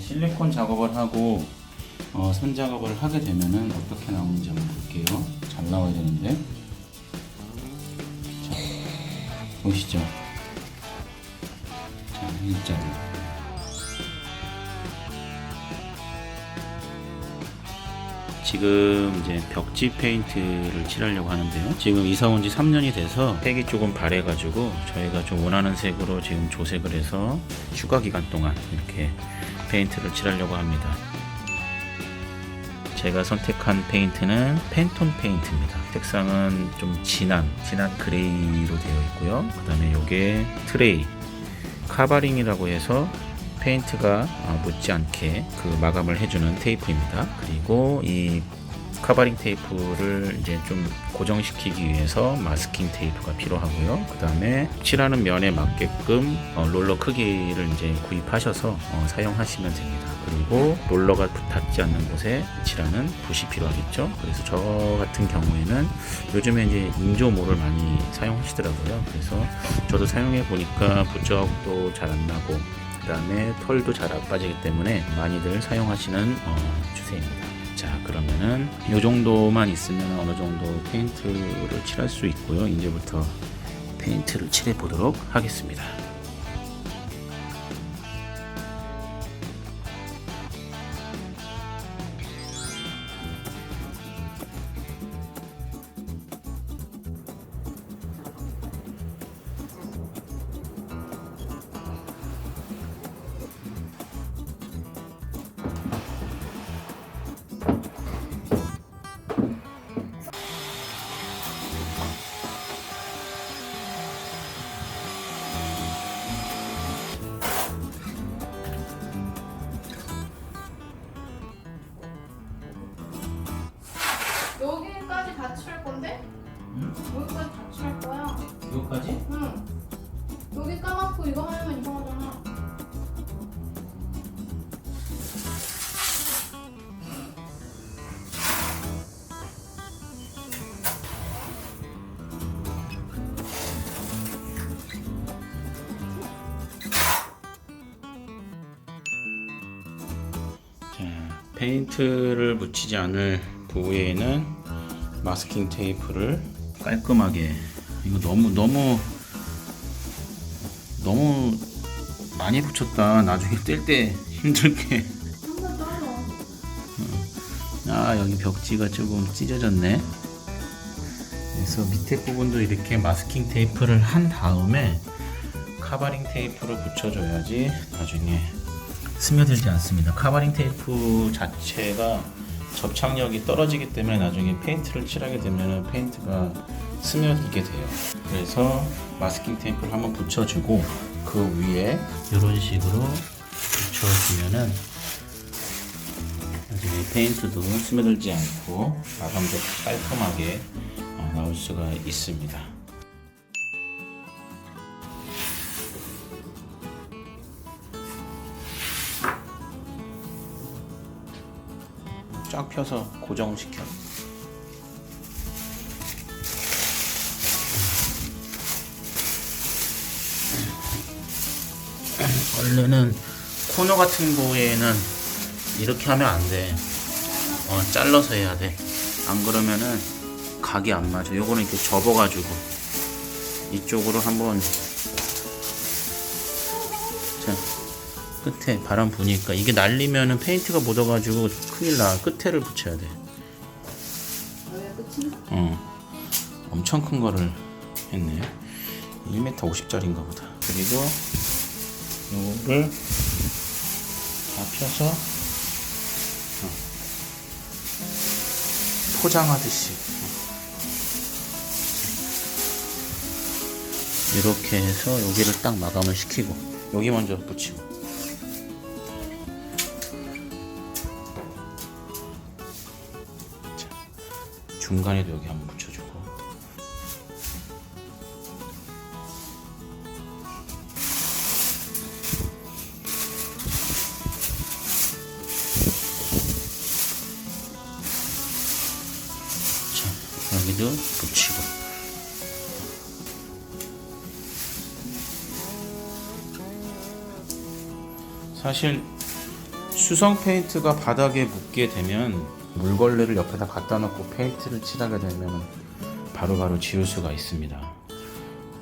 실리콘 작업을 하고 어, 선 작업을 하게 되면은 어떻게 나오는지 한번 볼게요. 잘 나와야 되는데. 자, 보시죠. 자, 일자로. 지금 이제 벽지 페인트를 칠하려고 하는데요. 지금 이사 온 지 3년이 돼서 색이 조금 바래가지고 저희가 좀 원하는 색으로 지금 조색을 해서 휴가 기간 동안 이렇게 페인트를 칠하려고 합니다. 제가 선택한 페인트는 팬톤 페인트입니다. 색상은 좀 진한, 진한 그레이로 되어 있고요. 그 다음에 이게 트레이, 카바링이라고 해서 페인트가 어, 묻지 않게 그 마감을 해주는 테이프입니다. 그리고 이 카바링 테이프를 이제 좀 고정시키기 위해서 마스킹 테이프가 필요하고요. 그 다음에 칠하는 면에 맞게끔 어, 롤러 크기를 이제 구입하셔서 어, 사용하시면 됩니다. 그리고 롤러가 닿지 않는 곳에 칠하는 붓이 필요하겠죠. 그래서 저 같은 경우에는 요즘에 이제 인조모를 많이 사용하시더라고요. 그래서 저도 사용해 보니까 부쩍도 잘 안 나고 그 다음에 털도 잘 안 빠지기 때문에 많이들 사용하시는 어, 추세입니다. 자 그러면은 이 정도만 있으면 어느 정도 페인트를 칠할 수 있고요. 이제부터 페인트를 칠해 보도록 하겠습니다. 페인트를 묻히지 않을 부위에는 마스킹 테이프를 깔끔하게. 이거 너무 너무 너무 많이 붙였다. 나중에 뗄 때 힘들게. 떨어. 아 여기 벽지가 조금 찢어졌네. 그래서 밑에 부분도 이렇게 마스킹 테이프를 한 다음에 카바링 테이프로 붙여줘야지 나중에 스며들지 않습니다 카바링 테이프 자체가 접착력이 떨어지기 때문에 나중에 페인트를 칠하게 되면 페인트가 스며들게 돼요 그래서 마스킹 테이프를 한번 붙여주고 그 위에 이런 식으로 붙여주면은 나중에 페인트도 스며들지 않고 마감도 깔끔하게 어, 나올 수가 있습니다. 쫙 펴서 고정시켜. 원래는 코너 같은 거에는 이렇게 하면 안 돼. 어, 잘라서 해야 돼. 안 그러면은 각이 안 맞아. 요거는 이렇게 접어가지고 이쪽으로 한번 끝에 바람 부니까 이게 날리면은 페인트가 묻어가지고 큰일 나. 끝에를 붙여야 돼. 어, 엄청 큰 거를 했네. 1m 50짜리인가 보다. 그리고 요거를 다 펴서 어, 포장하듯이 어. 이렇게 해서 여기를 딱 마감을 시키고 여기 먼저 붙이고 중간에도 여기 한번 붙여주고. 자, 여기도 붙이고. 사실 수성 페인트가 바닥에 묻게 되면 물걸레를 옆에다 갖다 놓고 페인트를 칠하게 되면 바로바로 지울 수가 있습니다.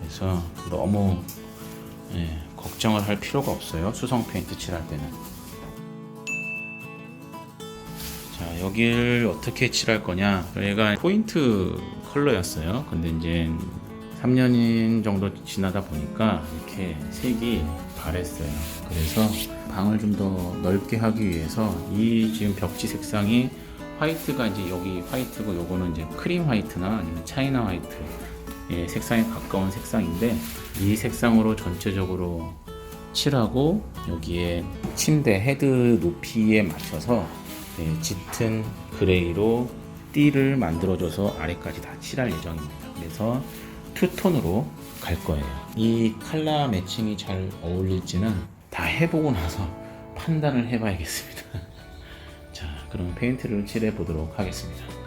그래서 너무 예, 걱정을 할 필요가 없어요. 수성 페인트 칠할 때는. 자, 여기를 어떻게 칠할 거냐? 얘가 포인트 컬러였어요. 근데 이제 3년 정도 지나다 보니까 이렇게 색이 바랬어요. 그래서 방을 좀 더 넓게 하기 위해서 이 지금 벽지 색상이 화이트가 이제 여기 화이트고 요거는 이제 크림 화이트나 아니면 차이나 화이트 예, 색상에 가까운 색상인데 이 색상으로 전체적으로 칠하고 여기에 침대 헤드 높이에 맞춰서 예, 짙은 그레이로 띠를 만들어줘서 아래까지 다 칠할 예정입니다. 그래서 투톤으로 갈 거예요. 이 컬러 매칭이 잘 어울릴지는 다 해보고 나서 판단을 해봐야겠습니다. 자, 그럼 페인트를 칠해 보도록 하겠습니다.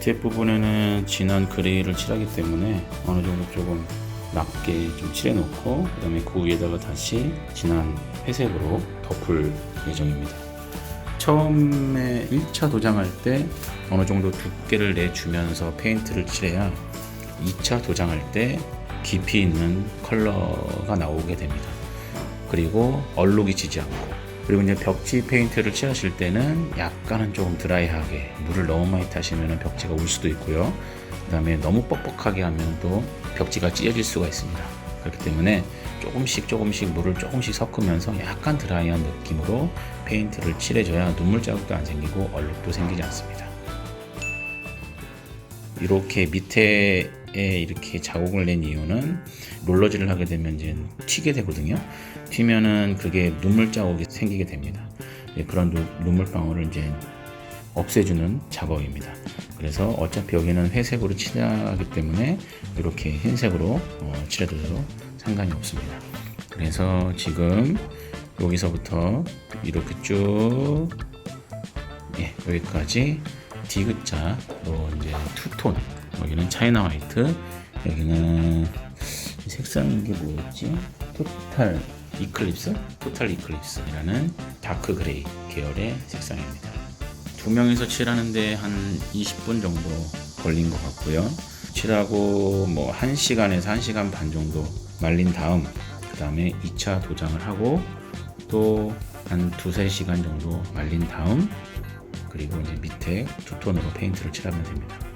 지금 밑에 부분에는 진한 그레이를 칠하기 때문에 어느 정도 조금 낮게 좀 칠해 놓고 그 다음에 그 위에다가 다시 진한 회색으로 덮을 예정입니다. 처음에 1차 도장할 때 어느 정도 두께를 내주면서 페인트를 칠해야 2차 도장할 때 깊이 있는 컬러가 나오게 됩니다. 그리고 얼룩이 지지 않고 그리고 이제 벽지 페인트를 칠하실 때는 약간은 조금 드라이하게 물을 너무 많이 타시면 벽지가 울 수도 있고요. 그 다음에 너무 뻑뻑하게 하면 또 벽지가 찢어질 수가 있습니다. 그렇기 때문에 조금씩 조금씩 물을 조금씩 섞으면서 약간 드라이한 느낌으로 페인트를 칠해줘야 눈물 자국도 안 생기고 얼룩도 생기지 않습니다. 이렇게 밑에 이렇게 자국을 낸 이유는 롤러질을 하게 되면 이제 튀게 되거든요. 튀면은 그게 눈물 자국이 생기게 됩니다. 예, 그런 누- 눈물 방울을 이제 없애주는 작업입니다. 그래서 어차피 여기는 회색으로 칠하기 때문에 이렇게 흰색으로 어, 칠해도 상관이 없습니다. 그래서 지금 여기서부터 이렇게 쭉 예, 여기까지 디귿자로 이제 투톤 여기는 차이나 화이트 여기는 이 색상 이게 뭐였지? 토탈 이클립스? 토탈 이클립스라는 다크 그레이 계열의 색상입니다. 두 명이서 칠하는데 한 20분 정도 걸린 것 같고요. 칠하고 뭐 1시간에서 1시간 반 정도 말린 다음 그 다음에 2차 도장을 하고 또 한 두세 시간 정도 말린 다음 그리고 이제 밑에 투톤으로 페인트를 칠하면 됩니다.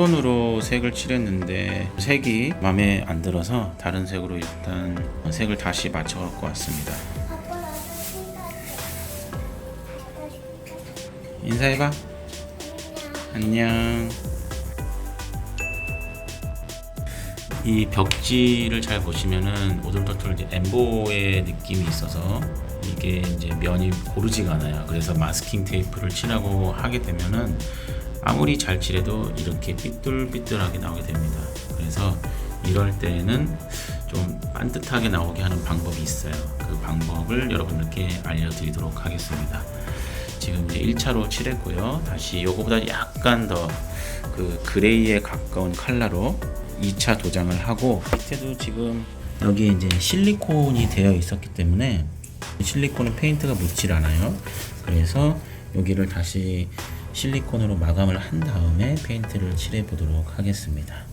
톤으로 색을 칠했는데 색이 마음에 안 들어서 다른 색으로 일단 색을 다시 맞춰 갖고 왔습니다. 인사해봐. 안녕. 이 벽지를 잘 보시면은 오돌토돌 엠보의 느낌이 있어서 이게 이제 면이 고르지가 않아요. 그래서 마스킹 테이프를 칠하고 하게 되면은 아무리 잘 칠해도 이렇게 삐뚤삐뚤하게 나오게 됩니다. 그래서 이럴 때는 좀 반듯하게 나오게 하는 방법이 있어요. 그 방법을 여러분들께 알려드리도록 하겠습니다. 지금 이제 1차로 칠했고요. 다시 요거보다 약간 더 그 그레이에 가까운 컬러로 2차 도장을 하고 밑에도 지금 여기 이제 실리콘이 되어 있었기 때문에 실리콘은 페인트가 묻질 않아요. 그래서 여기를 다시 실리콘으로 마감을 한 다음에 페인트를 칠해 보도록 하겠습니다.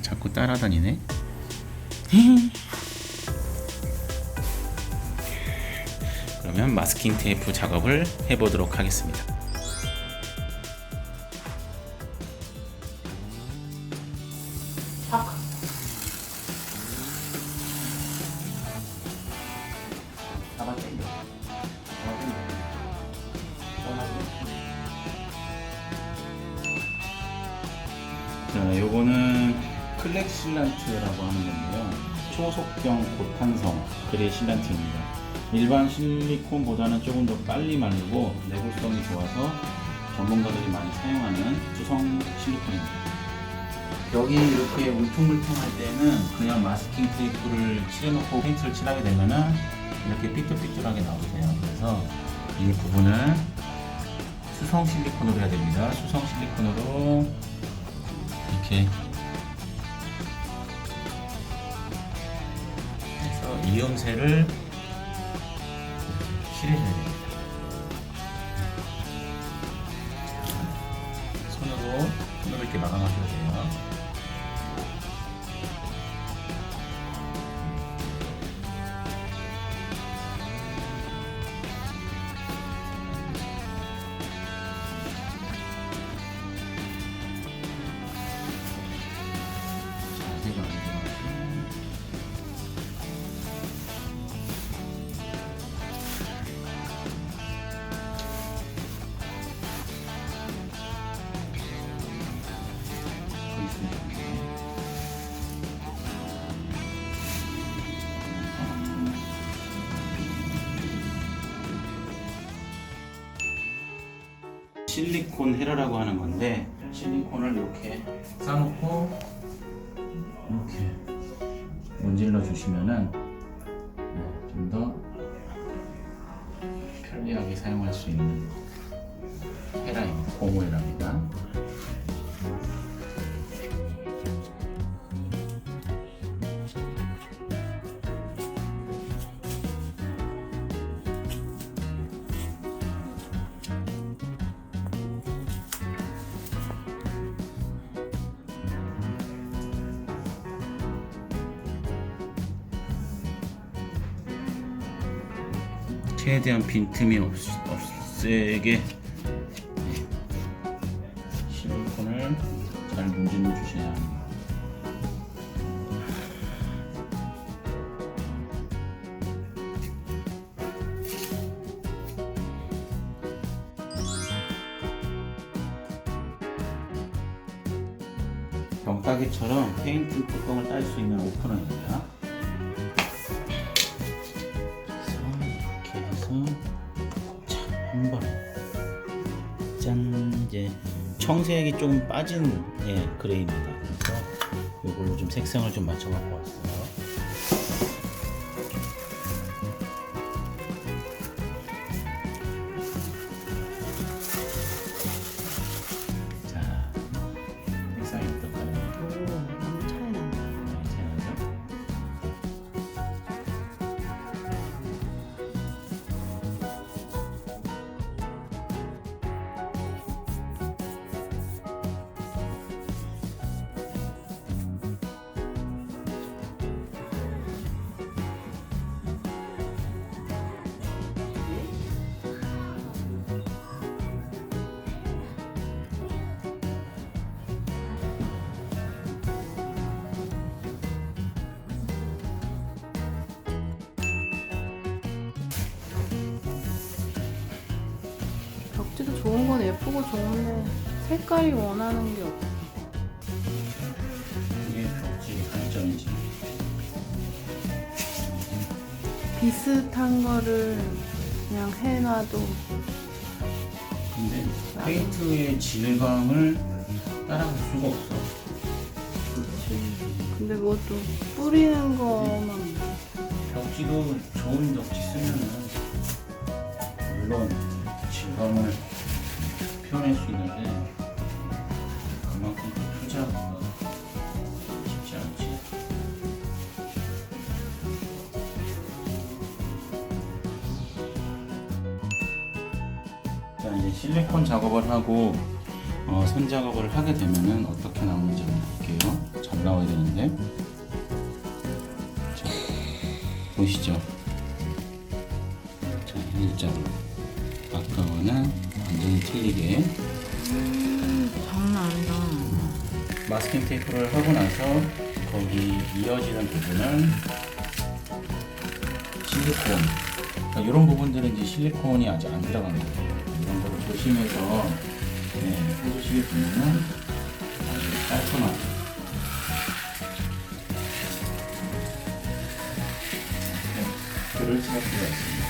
자꾸 따라다니네. 그러면 마스킹 테이프 작업을 해보도록 하겠습니다. 초속경 고탄성 그레이 실란트입니다. 일반 실리콘보다는 조금 더 빨리 마르고 내구성이 좋아서 전문가들이 많이 사용하는 수성 실리콘입니다. 여기 이렇게 울퉁불퉁할 때는 그냥 마스킹 테이프를 칠해놓고 페인트를 칠하게 되면은 이렇게 삐뚤삐뚤하게 나오게 돼요. 그래서 이 부분을 수성 실리콘으로 해야 됩니다. 수성 실리콘으로 이렇게 이음새를 칠해줘야 됩니다. 손으로 손으로 이렇게 마감하셔도 돼요. 실리콘 헤러라고 하는 건데 실리콘을 이렇게 싸놓고 이렇게 문질러 주시면은 최대한 빈틈이 없, 없애게 네. 실리콘을 잘 문질러 주셔야 합니다. 병따개처럼 페인트 뚜껑을 딸 수 있는 오프너입니다. 청색이 조금 빠진 예, 그레이입니다. 그래서 이걸로 좀 색상을 좀 맞춰 갖고 왔어요. 좋은 건 예쁘고 좋은데 색깔이 원하는 게 없어. 이게 벽지 단점이지. 비슷한 거를 그냥 해놔도 근데 페인트의 질감을 따라갈 수가 없어. 그렇지. 근데 그것도 뿌리는 거만 벽지도 좋은 벽지 쓰면은 물론 질감을 표현할 수 있는데 그만큼 또 투자가 쉽지 않지. 자 이제 실리콘 작업을 하고 어, 선 작업을 하게 되면은 어떻게 나오는지 한번 볼게요. 잘 나와야 되는데. 자, 보시죠. 자, 일자로. 아까와는 완전히 틀리게 장난 아니다. 마스킹 테이프를 하고 나서 거기 이어지는 부분은 실리콘. 그러니까 이런 부분들은 이제 실리콘이 아직 안 들어간 거예요. 이런 거를 조심해서 네, 해주시게 되면은 아주 깔끔하게. 네, 글을 쓸 수가 있습니다.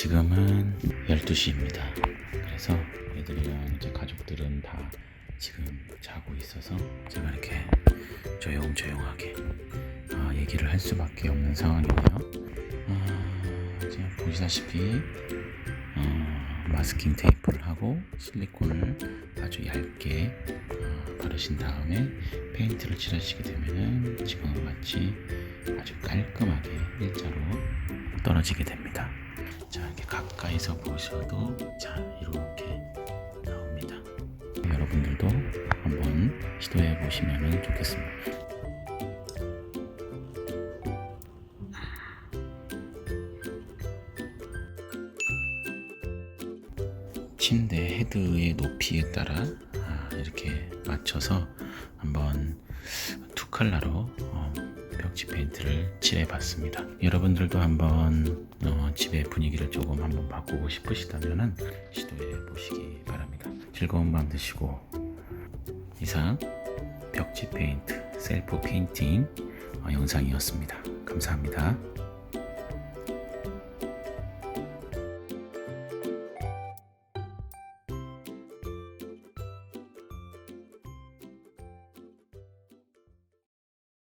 지금은 12시입니다. 그래서 애들이랑 이제 가족들은 다 지금 자고 있어서 제가 이렇게 조용조용하게 아, 얘기를 할 수밖에 없는 상황이고요. 아, 지금 보시다시피 어, 마스킹 테이프를 하고 실리콘을 아주 얇게 어, 바르신 다음에 페인트를 칠하시게 되면은 지금과 같이 아주 깔끔하게 일자로 떨어지게 됩니다. 자 이렇게 가까이서 보셔도 자 이렇게 나옵니다. 여러분들도 한번 시도해 보시면 좋겠습니다. 헤드의 높이에 따라 아, 이렇게 맞춰서 한번 두 컬러로 어, 벽지 페인트를 칠해봤습니다. 여러분들도 한번 어, 집의 분위기를 조금 한번 바꾸고 싶으시다면 시도해 보시기 바랍니다. 즐거운 밤 되시고 이상 벽지 페인트 셀프 페인팅 어, 영상이었습니다. 감사합니다.